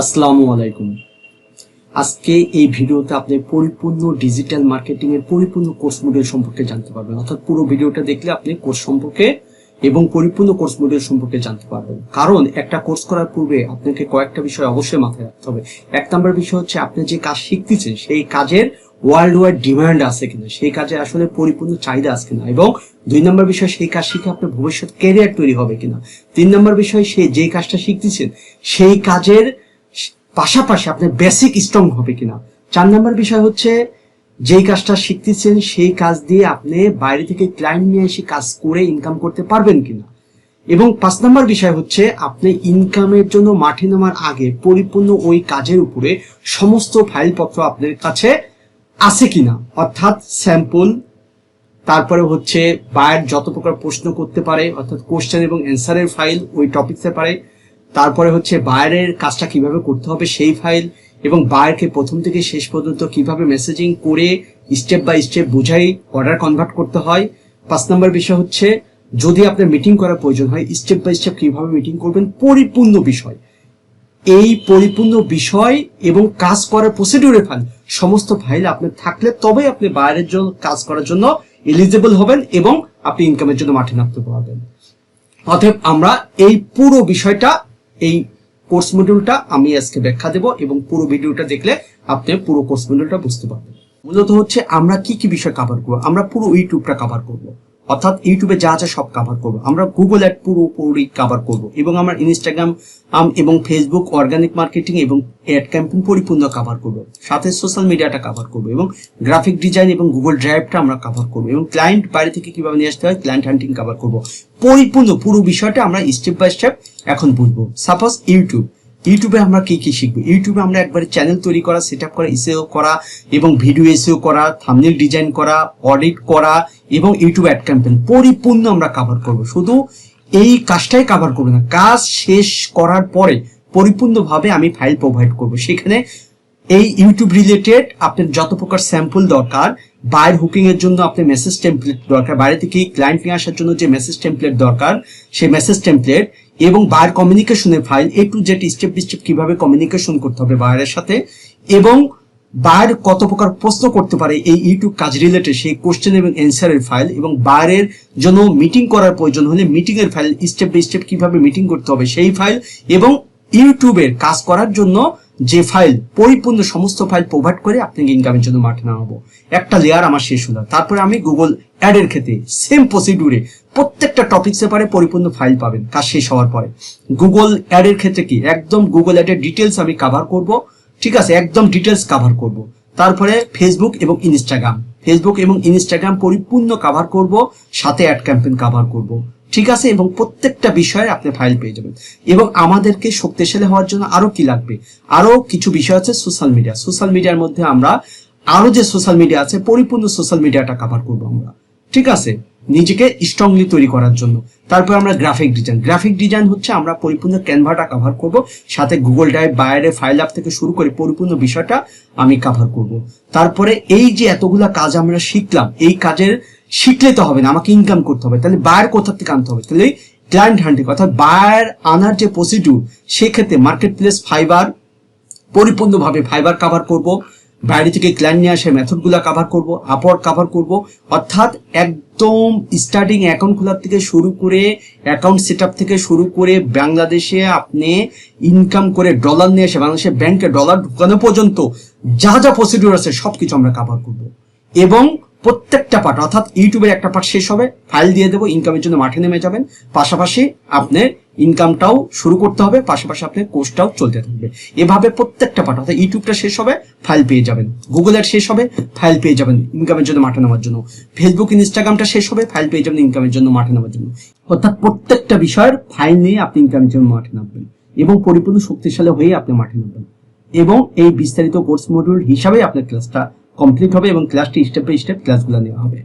আসসালামু আলাইকুম। আজকে এই ভিডিওতে আপনি পরিপূর্ণ ডিজিটাল মার্কেটিং এর পরিপূর্ণ কোর্স মডেল সম্পর্কে জানতে পারবেন। অর্থাৎ পুরো ভিডিওটা দেখলে আপনি কোর্স সম্পর্কে এবং পরিপূর্ণ কোর্স মডেল সম্পর্কে জানতে পারবেন। কারণ একটা কোর্স করার পূর্বে আপনাকে কয়েকটা বিষয় অবশ্যই মাথায় রাখতে হবে। এক নম্বর বিষয় হচ্ছে আপনি যে কাজ শিখতেছেন, সেই কাজের ওয়ার্ল্ড ওয়াইড ডিমান্ড আছে কিনা, সেই কাজে আসলে পরিপূর্ণ চাহিদা আছে কিনা এবং দুই নম্বর বিষয়, সেই কাজ শিখে আপনার ভবিষ্যৎ ক্যারিয়ার তৈরি হবে কিনা। তিন নম্বর বিষয়, সে যে কাজটা শিখতেছেন, সেই কাজের পাশাপাশি আপনার বেসিক স্ট্রং হবে কিনা। চার নম্বর বিষয় হচ্ছে, যেই কাজটা শিখতেছেন, সেই কাজ দিয়ে আপনি বাইরে থেকে ক্লায়েন্ট নিয়ে এসে কাজ করে ইনকাম করতে পারবেন কিনা। এবং পাঁচ নম্বর বিষয় হচ্ছে, আপনি ইনকামের জন্য মাঠে নামার আগে পরিপূর্ণ ওই কাজের উপরে সমস্ত ফাইলপত্র আপনার কাছে আছে কিনা। অর্থাৎ স্যাম্পল তারপরে হচ্ছে বায়ার যত প্রকার প্রশ্ন করতে পারে, অর্থাৎ কোশ্চেন এবং অ্যান্সারের ফাইল ওই টপিকসে পারে। তারপরে হচ্ছে বায়ারের কাজটা কীভাবে করতে হবে সেই ফাইল এবং বায়ারকে প্রথম থেকে শেষ পর্যন্ত কীভাবে মেসেজিং করে স্টেপ বাই স্টেপ বুঝাই অর্ডার কনভার্ট করতে হয়। পাঁচ নম্বর বিষয় হচ্ছে, যদি আপনার মিটিং করার প্রয়োজন হয় স্টেপ বাই স্টেপ কীভাবে মিটিং করবেন, পরিপূর্ণ বিষয়। এই পরিপূর্ণ বিষয় এবং কাজ করার প্রসিডিউরের ফাইল, সমস্ত ফাইল আপনার থাকলে তবেই আপনি বাইরের জন্য কাজ করার জন্য এলিজিবল হবেন এবং আপনি ইনকামের জন্য মাঠে নামতে পারবেন। অতএব আমরা এই পুরো বিষয়টা এই কোর্স মডিউলটা আমি আজকে ব্যাখ্যা দেব এবং পুরো ভিডিওটা দেখলে আপনি পুরো কোর্স মডিউলটা বুঝতে পারবেন। মূলত হচ্ছে আমরা কি কি বিষয় কভার করব? আমরা পুরো ইউটিউবটা কভার করব। অর্থাৎ ইউটিউবে যা যা সব কভার করব। আমরা গুগল অ্যাড পুরোপুরি কভার করব এবং আমার ইনস্টাগ্রাম এবং ফেসবুক অর্গানিক মার্কেটিং এবং অ্যাড ক্যাম্পেইন পরিপূর্ণ কভার করব। সাথে সোশ্যাল মিডিয়াটা কভার করব এবং গ্রাফিক ডিজাইন এবং গুগল ড্রাইভটা আমরা কাভার করব এবং ক্লায়েন্ট বাইরে থেকে কীভাবে নিয়ে আসতে হয় ক্লায়েন্ট হান্টিং কভার করব। পরিপূর্ণ পুরো বিষয়টা আমরা স্টেপ বাই স্টেপ এখন বুঝব। সাপোজ ইউটিউব ইউটিউবে আমরা কি কি শিখব? ইউটিউবে আমরা একবারে চ্যানেল তৈরি করা সেট আপ করা এসিও করা এবং ভিডিও এসিও করা থামনেল ডিজাইন করা অডিট করা এবং ইউটিউব অ্যাড ক্যাম্পেইন পরিপূর্ণ আমরা কভার করব। শুধু এই কাজটাই কভার করব না, কাজ শেষ করার পরে পরিপূর্ণভাবে আমি ফাইল প্রোভাইড করব। সেখানে এই ইউটিউব রিলেটেড আপনার যত প্রকার স্যাম্পল দরকার বাইর হুকিং এর জন্য আপনার মেসেজ টেমপ্লেট দরকার বাইরে থেকে ক্লায়েন্ট নিয়ে আসার জন্য যে মেসেজ টেমপ্লেট দরকার, সেই মেসেজ টেমপ্লেট এবং বায়ার কমিউনিকেশনের file A to Z step by step কীভাবে কমিউনিকেশন করতে হবে বায়ারের সাথে, এবং বায়ার কত প্রকার প্রশ্ন করতে পারে এই ইউটিউব কাজ রিলেটেড সেই কোশ্চেন এবং অ্যান্সারের ফাইল এবং বাইরের জন্য মিটিং করার প্রয়োজন হলে মিটিং এর ফাইল স্টেপ বাই স্টেপ কীভাবে মিটিং করতে হবে সেই ফাইল এবং ইউটিউবের কাজ করার জন্য যে ফাইল পরিপূর্ণ সমস্ত ফাইল প্রোভাইড করে আপনাকে ইনকামের জন্য মাঠে নামাবো। একটা লেয়ার আমার শেষ হলো। তারপরে আমি গুগল অ্যাডের ক্ষেত্রে সেম প্রসিডিউরে প্রত্যেকটা টপিক সেপারে পরিপূর্ণ ফাইল পাবেন। কাজ শেষ হওয়ার পরে। গুগল অ্যাডের ক্ষেত্রে কি? একদম গুগল অ্যাডের ডিটেলস আমি কাভার করব। ঠিক আছে? একদম ডিটেলস কাভার করব। তারপরে ফেসবুক এবং ইনস্টাগ্রাম ফেসবুক এবং ইনস্টাগ্রাম পরিপূর্ণ কাভার করব, সাথে অ্যাড ক্যাম্পেন কাভার করব। ঠিক আছে? এবং প্রত্যেকটা বিষয়ে আপনি ফাইল পেয়ে যাবেন। এবং আমাদেরকে শক্তিশালী হওয়ার জন্য আরও কি লাগবে? আরও কিছু বিষয় আছে সোশ্যাল মিডিয়া সোশ্যাল মিডিয়ার মধ্যে আমরা আরও যে সোশ্যাল মিডিয়া আছে, পরিপূর্ণ সোশ্যাল মিডিয়াটা কাভার করব আমরা। ঠিক আছে? নিজেকে স্ট্রংলি তৈরি করার জন্য। তারপর আমরা গ্রাফিক ডিজাইন গ্রাফিক ডিজাইন হচ্ছে আমরা পরিপূর্ণ ক্যানভাটা কভার করব, সাথে গুগল ড্রাইভ বাইরে ফাইল অ্যাপ থেকে শুরু করে পরিপূর্ণ বিষয়টা আমি কভার করব। তারপরে এই যে এতগুলা কাজ আমরা শিখলাম, এই কাজের শিখলে তো হবে না, আমাকে ইনকাম করতে হবে। তাহলে বায়ার কোথা থেকে আনতে হবে? তাহলে ক্লায়েন্ট হান্টিং অর্থাৎ বায়ার আনার যে প্রসিডিউর সেক্ষেত্রে মার্কেট প্লেস ফাইবার পরিপূর্ণভাবে ফাইবার কাভার করব। বাইরে থেকে ক্লায়েন্ট নিয়ে আসে মেথডগুলো কাভার করব আপওয়ার্ক কাভার করব। অর্থাৎ একদম স্টার্টিং অ্যাকাউন্ট খোলার থেকে শুরু করে অ্যাকাউন্ট সেট থেকে শুরু করে বাংলাদেশে আপনি ইনকাম করে ডলার নিয়ে এসে বাংলাদেশে ব্যাংকে ডলার ঢুকানো পর্যন্ত যা যা প্রসিডিউর আছে সব কিছু আমরা কাভার করব। এবং প্রত্যেকটা পার্ট অর্থাৎ ইউটিউবের একটা পার্ট শেষ হবে ফাইল দিয়ে দেবো ইনকামের জন্য মাঠে নেমে যাবেন। পাশাপাশি আপনার ইনকামটাও শুরু করতে হবে, পাশাপাশি আপনার কোর্সটাও চলতে থাকবে। এভাবে প্রত্যেকটা পার্ট অর্থাৎ ইউটিউবটা শেষ হবে ফাইল পেয়ে যাবেন। গুগল অ্যাড শেষ হবে ফাইল পেয়ে যাবেন ইনকামের জন্য মাঠে নেওয়ার জন্য। ফেসবুক ইনস্টাগ্রামটা শেষ হবে ফাইল পেয়ে যাবেন ইনকামের জন্য মাঠে নেওয়ার জন্য। অর্থাৎ প্রত্যেকটা বিষয়ের ফাইল নিয়ে আপনি ইনকামের জন্য মাঠে নামবেন এবং পরিপূর্ণ শক্তিশালী হয়ে আপনি মাঠে নামবেন। এবং এই বিস্তারিত কোর্স মডিউল হিসাবে আপনার ক্লাসটা কমপ্লিট হবে এবং ক্লাসটি স্টেপ বাই স্টেপ ক্লাসগুলো নেওয়া হবে।